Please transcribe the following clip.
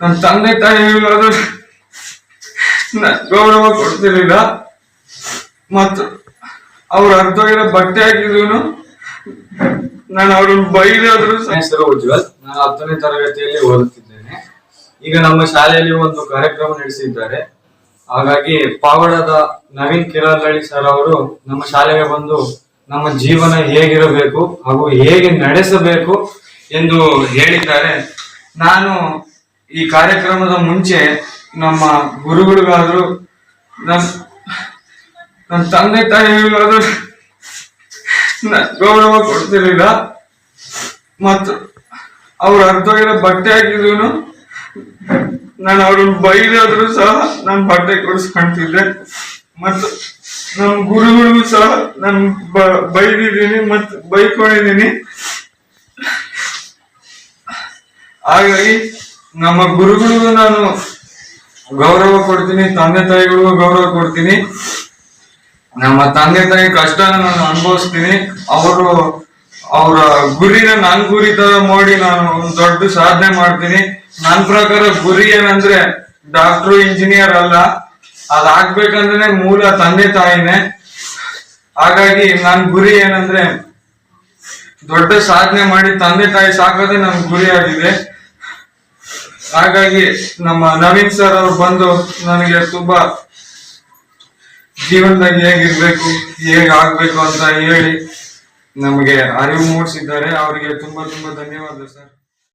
ನನ್ನ ತಂದೆ ತಾಯಿಗಳಾದ್ರೂ ಗೌರವ ಕೊಡ್ತಿರ್ಲಿಲ್ಲ. ಮತ್ತು ಅವ್ರು ಅರ್ಧವಾಗಿರೋ ಬಟ್ಟೆ ಹಾಕಿದ್ರು ನಾನು ಅವ್ರನ್ನ ಬೈದಾದ್ರು ಹೆಸರು ಉಜ್ವಲ್ ನಾನು ಹತ್ತನೇ ತರಗತಿಯಲ್ಲಿ ಓದುತ್ತಿದ್ದೇನೆ. ಈಗ ನಮ್ಮ ಶಾಲೆಯಲ್ಲಿ ಒಂದು ಕಾರ್ಯಕ್ರಮ ನಡೆಸಿದ್ದಾರೆ. ಹಾಗಾಗಿ ಪಾವಡದ ನವೀನ್ ಕಿರಾಲಳ್ಳಿ ಸರ್ ಅವರು ನಮ್ಮ ಶಾಲೆಗೆ ಬಂದು ನಮ್ಮ ಜೀವನ ಹೇಗಿರಬೇಕು ಹಾಗೂ ಹೇಗೆ ನಡೆಸಬೇಕು ಎಂದು ಹೇಳಿದ್ದಾರೆ. ನಾನು ಈ ಕಾರ್ಯಕ್ರಮದ ಮುಂಚೆ ನಮ್ಮ ಗುರುಗಳಿಗಾದ್ರು ನಮ್ಮ ನನ್ನ ತಂದೆ ತಾಯಿಗಳಿಗಾದ್ರು ಗೌರವ ಕೊಡ್ತಿರ್ಲಿಲ್ಲ. ಮತ್ತು ಅವ್ರು ಅರ್ಧೋಗಿರೋ ಬಟ್ಟೆ ಹಾಕಿದ್ರು ನಾನು ಅವ್ರನ್ನ ಬೈದಾದ್ರು ಸಹ ನಾನು ಬಟ್ಟೆ ಕೊಡಿಸ್ಕೊಂತಿದ್ದೆ. ಮತ್ತು ನಮ್ಮ ಗುರುಗಳಿಗೂ ಸಹ ನಾನು ಬೈದಿದ್ದೀನಿ ಮತ್ತು ಬೈಕೊಂಡಿದ್ದೀನಿ. ಹಾಗಾಗಿ ನಮ್ಮ ಗುರುಗಳಿಗೂ ನಾನು ಗೌರವ ಕೊಡ್ತೀನಿ, ತಂದೆ ತಾಯಿಗಳಿಗೂ ಗೌರವ ಕೊಡ್ತೀನಿ. ನಮ್ಮ ತಂದೆ ತಾಯಿ ಕಷ್ಟನ ನಾನು ಅನುಭವಿಸ್ತೀನಿ. ಅವರು ಅವರ ಗುರಿನ ನನ್ ಗುರಿ ತರ ಮಾಡಿ ನಾನು ದೊಡ್ಡ ಸಾಧನೆ ಮಾಡ್ತೀನಿ. ನನ್ನ ಪ್ರಕಾರ ಗುರಿ ಏನಂದ್ರೆ ಡಾಕ್ಟ್ರು, ಇಂಜಿನಿಯರ್ ಅಲ್ಲ. ಅದಾಗ್ಬೇಕಂದ್ರೆ ಮೂಲ ತಂದೆ ತಾಯಿನೇ. ಹಾಗಾಗಿ ನನ್ ಗುರಿ ಏನಂದ್ರೆ ದೊಡ್ಡ ಸಾಧನೆ ಮಾಡಿ ತಂದೆ ತಾಯಿ ಸಾಕೋದೇ ನನ್ ಗುರಿ ಆಗಿದೆ. ಹಾಗಾಗಿ ನಮ್ಮ ನವೀನ್ ಸರ್ ಅವರು ಬಂದು ನನಗೆ ತುಂಬಾ ಜೀವನದಾಗ ಹೇಗಿರ್ಬೇಕು ಹೇಗ್ ಆಗ್ಬೇಕು ಅಂತ ಹೇಳಿ ನಮಗೆ ಅರಿವು ಮೂಡಿಸಿದ್ದಾರೆ. ಅವರಿಗೆ ತುಂಬಾ ತುಂಬಾ ಧನ್ಯವಾದ ಸರ್.